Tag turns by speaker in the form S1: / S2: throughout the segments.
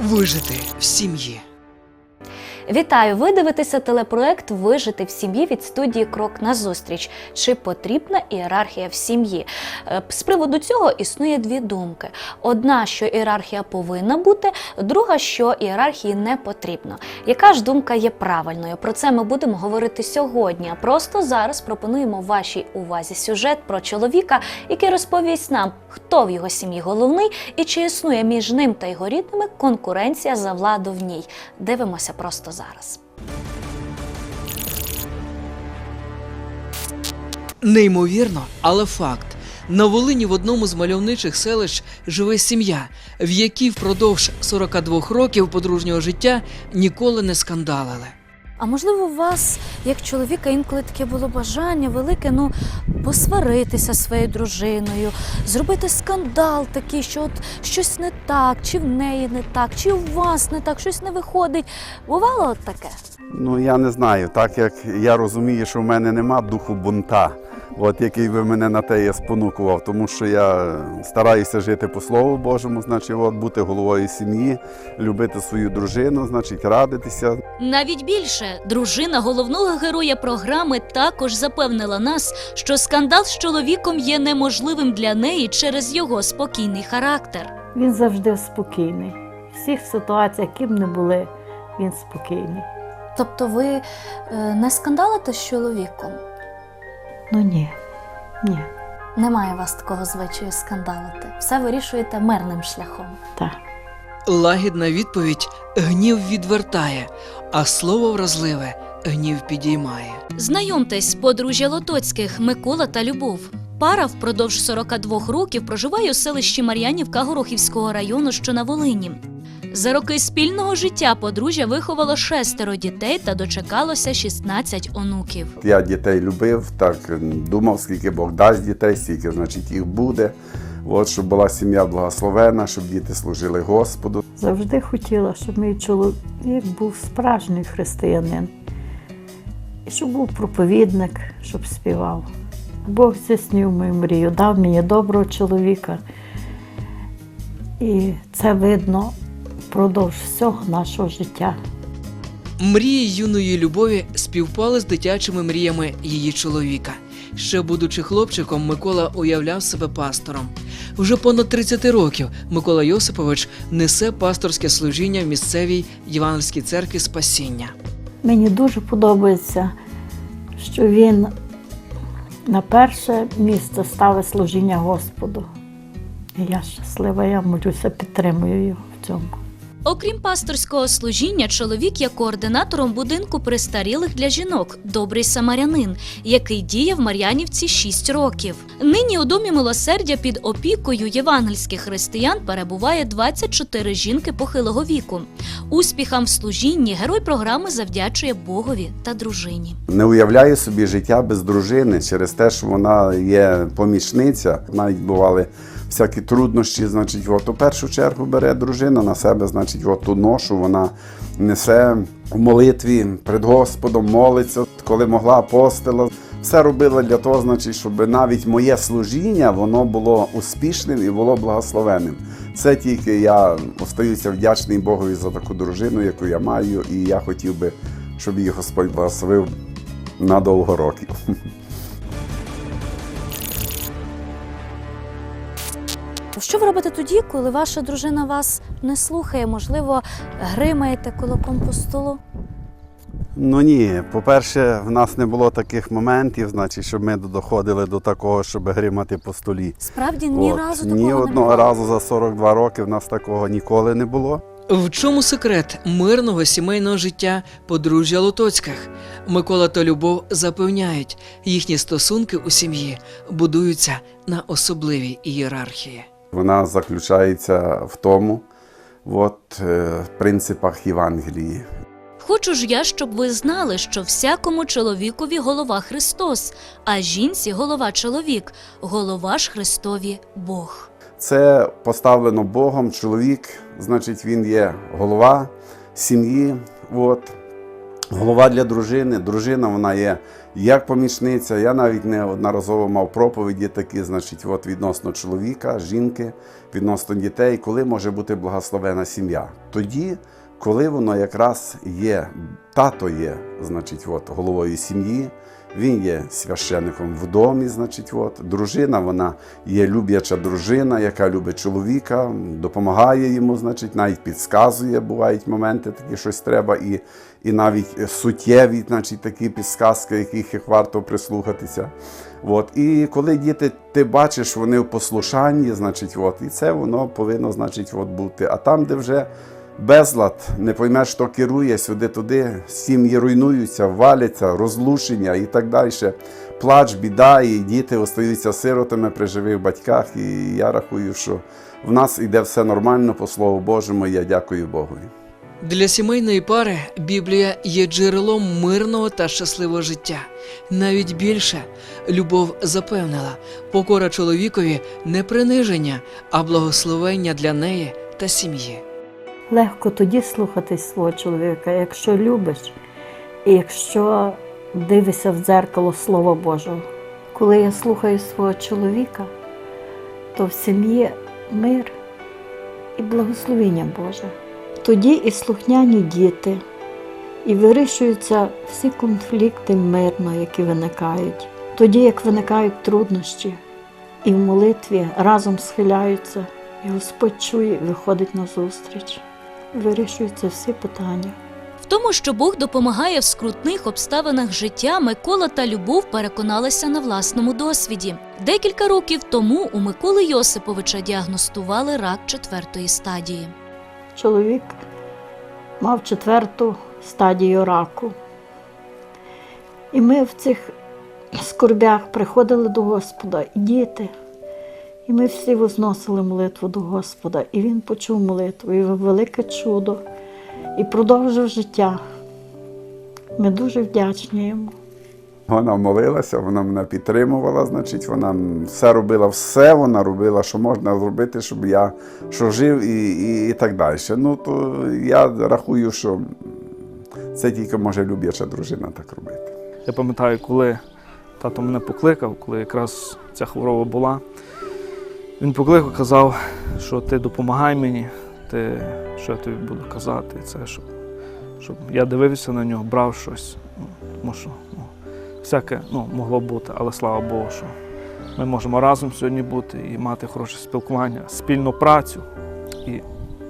S1: Вижити в сім'ї.
S2: Вітаю! Ви дивитеся телепроект Вижити в сім'ї від студії Крок назустріч. Чи потрібна ієрархія в сім'ї? Е, З приводу цього існує дві думки: одна, що ієрархія повинна бути, друга, що ієрархії не потрібно. Яка ж думка є правильною? Про це ми будемо говорити сьогодні. А просто зараз пропонуємо вашій увазі сюжет про чоловіка, який розповість нам, хто в його сім'ї головний і чи існує між ним та його рідними конкуренція за владу в ній. Дивимося просто.
S1: Неймовірно, але факт. На Волині в одному з мальовничих селищ живе сім'я, в якій впродовж 42 років подружнього життя ніколи не скандалили.
S2: А можливо, у вас, як чоловіка, інколи таке було бажання велике, ну посваритися своєю дружиною, зробити скандал такий, що от щось не так, чи в неї не так, чи у вас не так, щось не виходить. Бувало от таке?
S3: Ну я не знаю, так як я розумію, що в мене нема духу бунта, от який би мене на те я спонукував, тому що я стараюся жити по Слову Божому, значить, от бути головою сім'ї, любити свою дружину, значить, радитися.
S4: Навіть більше дружина головного героя програми також запевнила нас, що скандал з чоловіком є неможливим для неї через його спокійний характер.
S5: Він завжди спокійний. В всіх ситуаціях, яким не були, він спокійний.
S2: Тобто ви е, не скандалите з чоловіком?
S5: Ну ні, ні,
S2: Немає у вас такого звичаю скандалити. Все вирішуєте мирним шляхом.
S5: так.
S1: Лагідна відповідь гнів відвертає, а слово вразливе гнів підіймає.
S4: Знайомтесь, подружжя Лотоцьких Микола та Любов. Пара впродовж 42 років проживає у селищі Мар'янівка Горохівського району, що на Волині. За роки спільного життя подружжя виховало шестеро дітей та дочекалося 16 онуків.
S3: Я дітей любив, так думав, скільки Бог дасть дітей, стільки значить їх буде. От, щоб була сім'я благословена, щоб діти служили Господу.
S5: Завжди хотіла, щоб мій чоловік був справжній християнин. І щоб був проповідник, щоб співав. Бог здійснив мою мрію, дав мені доброго чоловіка. І це видно впродовж всього нашого життя.
S1: Мрії юної любові співпали з дитячими мріями її чоловіка. Ще будучи хлопчиком, Микола уявляв себе пастором. Вже понад 30 років Микола Йосипович несе пасторське служіння в місцевій Євангельській церкві Спасіння.
S5: Мені дуже подобається, що він на перше місце ставить служіння Господу. І я щаслива, я молюся, підтримую його в цьому.
S4: Окрім пасторського служіння, чоловік є координатором будинку престарілих для жінок Добрий самарянин, який діє в Мар'янівці 6 років. Нині у домі милосердя під опікою євангельських християн перебуває 24 жінки похилого віку. Успіхам в служінні герой програми завдячує Богові та дружині.
S3: Не уявляю собі життя без дружини через те, що вона є помічниця. Навіть бували всякі труднощі, значить, от у першу чергу бере дружина на себе, значить, от ту ношу вона несе в молитві перед Господом, молиться, коли могла постила. Все робила для того, значить, щоб навіть моє служіння воно було успішним і було благословенним. Це тільки я остаюся вдячний Богові за таку дружину, яку я маю, і я хотів би, щоб її Господь благословив на довго років.
S2: Що ви робите тоді, коли ваша дружина вас не слухає? Можливо, гримаєте кулаком по столу?
S3: Ну ні, по-перше, в нас не було таких моментів, значить, щоб ми доходили до такого, щоб гримати по столі.
S2: Справді ні
S3: От,
S2: разу такого
S3: ні
S2: не
S3: одного разу за 42 роки в нас такого ніколи не було.
S1: В чому секрет мирного сімейного життя подружжя Лотоцьких? Микола та Любов запевняють, їхні стосунки у сім'ї будуються на особливій ієрархії.
S3: Вона заключається в тому, от, е, принципах Євангелії.
S4: Хочу ж я, щоб ви знали, що всякому чоловікові голова Христос, а жінці голова чоловік, голова ж Христові Бог.
S3: Це поставлено Богом. Чоловік, значить, він є голова сім'ї. От. Голова для дружини. Дружина вона є як помічниця. Я навіть неодноразово мав проповіді такі, значить, от відносно чоловіка, жінки, відносно дітей, коли може бути благословена сім'я. Тоді, коли воно якраз є, тато є, значить, от, головою сім'ї. Він є священником в домі, значить, от. дружина, вона є любляча дружина, яка любить чоловіка, допомагає йому, значить, навіть підказує, бувають моменти, такі щось треба, і, і навіть суттєві, значить, такі підсказки, яких варто прислухатися. От. І коли діти ти бачиш, вони в послушанні, значить, от, і це воно повинно значить, от, бути. А там, де вже безлад, не поймеш, хто керує сюди-туди, сім'ї руйнуються, валяться, розлучення і так далі. Плач, біда, і діти остаються сиротами при живих батьках. І я рахую, що в нас іде все нормально, по слову Божому, і я дякую Богові.
S1: Для сімейної пари Біблія є джерелом мирного та щасливого життя. Навіть більше любов запевнила, покора чоловікові не приниження, а благословення для неї та сім'ї.
S5: Легко тоді слухатись свого чоловіка, якщо любиш, і якщо дивишся в дзеркало Слова Божого. Коли я слухаю свого чоловіка, то в сім'ї мир і благословення Боже. Тоді і слухняні діти, і вирішуються всі конфлікти мирно, які виникають. Тоді, як виникають труднощі, і в молитві разом схиляються, і Господь чує і виходить на зустріч. Вирішуються всі питання.
S4: В тому, що Бог допомагає в скрутних обставинах життя, Микола та Любов переконалися на власному досвіді. Декілька років тому у Миколи Йосиповича діагностували рак четвертої стадії.
S5: Чоловік мав четверту стадію раку. І ми в цих скорбях приходили до Господа, і діти. І ми всі возносили молитву до Господа. І Він почув молитву, і велике чудо, і продовжив життя. Ми дуже вдячні йому.
S3: Вона молилася, вона мене підтримувала, значить, вона все робила, все вона робила, що можна зробити, щоб я що жив і, і, і так далі. Ну, то я рахую, що це тільки може любляча дружина так робити.
S6: Я пам'ятаю, коли тато мене покликав, коли якраз ця хвороба була. Він покликав, казав, що ти допомагай мені, ти, що я тобі буду казати, це, щоб, щоб я дивився на нього, брав щось. Ну, тому що ну, всяке ну, могло бути, але слава Богу, що ми можемо разом сьогодні бути і мати хороше спілкування, спільну працю і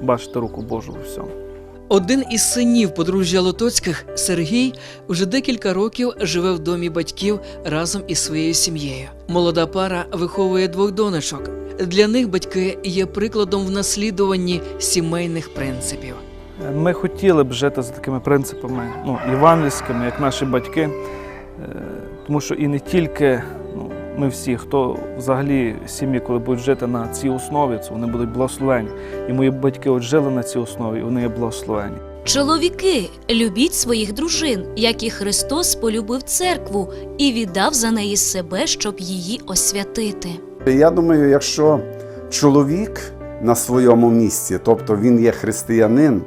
S6: бачити руку Божу у всьому.
S1: Один із синів подружжя Лотоцьких, Сергій, уже декілька років живе в домі батьків разом із своєю сім'єю. Молода пара виховує двох донечок. Для них батьки є прикладом в наслідуванні сімейних принципів.
S6: Ми хотіли б жити за такими принципами, ну, євангельськими, як наші батьки, Е, тому що і не тільки ми всі, хто взагалі сім'ї, коли будуть жити на цій основі, це вони будуть благословені. І мої батьки от жили на цій основі, і вони є благословені.
S4: Чоловіки, любіть своїх дружин, як і Христос полюбив церкву і віддав за неї себе, щоб її освятити.
S3: Я думаю, якщо чоловік на своєму місці, тобто він є християнин,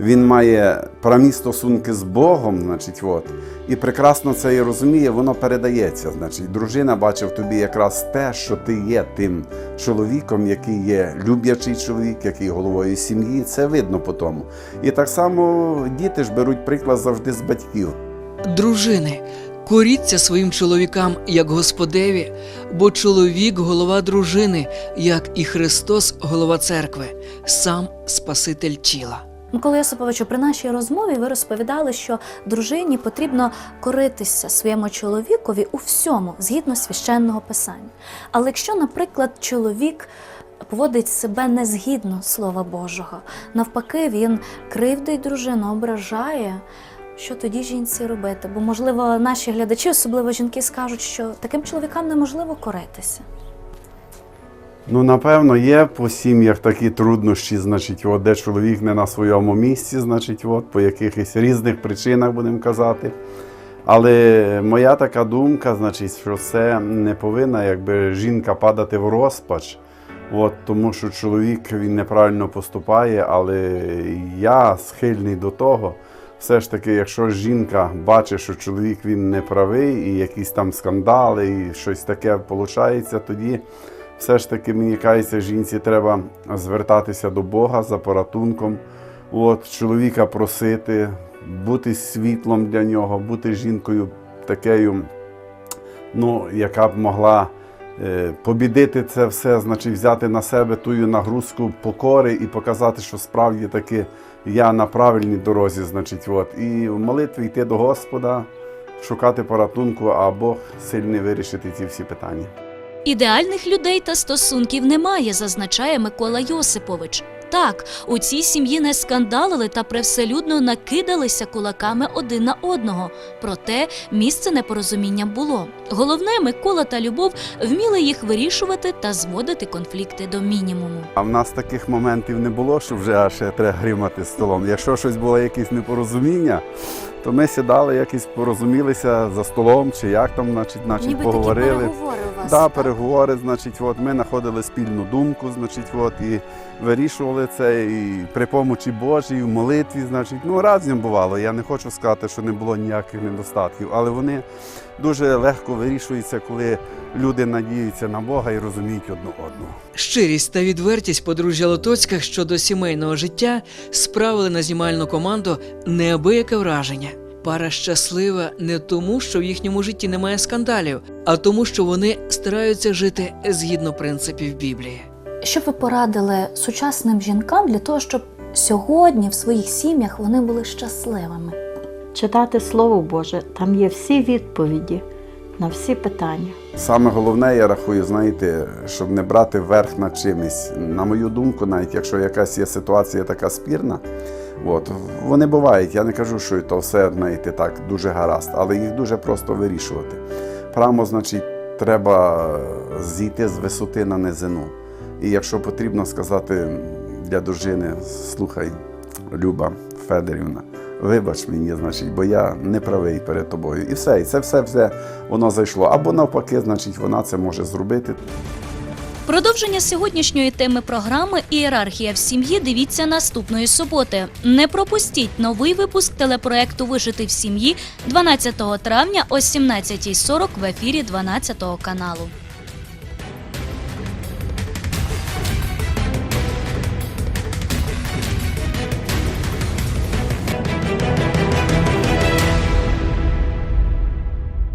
S3: він має прямі стосунки з Богом, значить, от, і прекрасно це і розуміє, воно передається. Значить, дружина бачить в тобі якраз те, що ти є тим чоловіком, який є люблячий чоловік, який головою сім'ї. Це видно по тому. І так само діти ж беруть приклад завжди з батьків.
S1: Дружини, коріться своїм чоловікам як Господеві, бо чоловік голова дружини, як і Христос голова церкви, сам Спаситель тіла.
S2: Микола Йосиповичу, при нашій розмові ви розповідали, що дружині потрібно коритися своєму чоловікові у всьому, згідно священного писання. Але якщо, наприклад, чоловік поводить себе не згідно Слова Божого, навпаки, він кривдить дружину, ображає. Що тоді жінці робити? Бо, можливо, наші глядачі, особливо жінки, скажуть, що таким чоловікам неможливо коритися.
S3: Ну, напевно, є по сім'ях такі труднощі, значить, от, де чоловік не на своєму місці, значить, от, по якихось різних причинах будемо казати. Але моя така думка, значить, що це не повинна якби жінка падати в розпач. От, тому що чоловік він неправильно поступає, але я схильний до того. Все ж таки, якщо жінка бачить, що чоловік він не правий, і якісь там скандали, і щось таке виходить, тоді все ж таки, мені кажеться, жінці треба звертатися до Бога за порятунком, от, чоловіка просити, бути світлом для нього, бути жінкою такою, ну, яка б могла е, побідити це все, значить взяти на себе тую нагрузку покори і показати, що справді таки я на правильній дорозі, значить, от. і в молитві йти до Господа, шукати порятунку, а Бог сильний вирішити ці всі питання.
S4: Ідеальних людей та стосунків немає, зазначає Микола Йосипович. Так, у цій сім'ї не скандалили та привселюдно накидалися кулаками один на одного. Проте місце непорозуміння було. Головне, Микола та Любов вміли їх вирішувати та зводити конфлікти до мінімуму.
S3: А в нас таких моментів не було, що вже аж треба гримати столом. Якщо щось було якесь непорозуміння, то ми сідали, якось порозумілися за столом, чи як там, значить, значить поговорили.
S2: переговори у вас.
S3: Да, переговори, значить, от ми знаходили спільну думку, значить, от і вирішували це і при помочі Божій, в молитві, значить, ну разом бувало. Я не хочу сказати, що не було ніяких недостатків, але вони дуже легко вирішуються, коли люди надіються на Бога і розуміють одне одного.
S1: Щирість та відвертість подружжя Лотоцьких щодо сімейного життя справили на знімальну команду неабияке враження. Пара щаслива не тому, що в їхньому житті немає скандалів, а тому, що вони стараються жити згідно принципів Біблії.
S2: Що ви порадили сучасним жінкам для того, щоб сьогодні в своїх сім'ях вони були щасливими?
S5: Читати Слово Боже, там є всі відповіді на всі питання.
S3: Саме головне, я рахую, знаєте, щоб не брати верх над чимось. На мою думку, навіть якщо якась є ситуація така спірна, от, вони бувають. Я не кажу, що то все знаєте, так дуже гаразд, але їх дуже просто вирішувати. Право, значить, треба зійти з висоти на низину. І якщо потрібно сказати для дружини, слухай, Люба Федорівна, вибач мені, значить, бо я не правий перед тобою. І все, і це все, все воно зайшло. Або навпаки, значить, вона це може зробити.
S4: Продовження сьогоднішньої теми програми Ієрархія в сім'ї дивіться наступної суботи. Не пропустіть новий випуск телепроекту Вижити в сім'ї 12 травня о 17.40 в ефірі 12 каналу.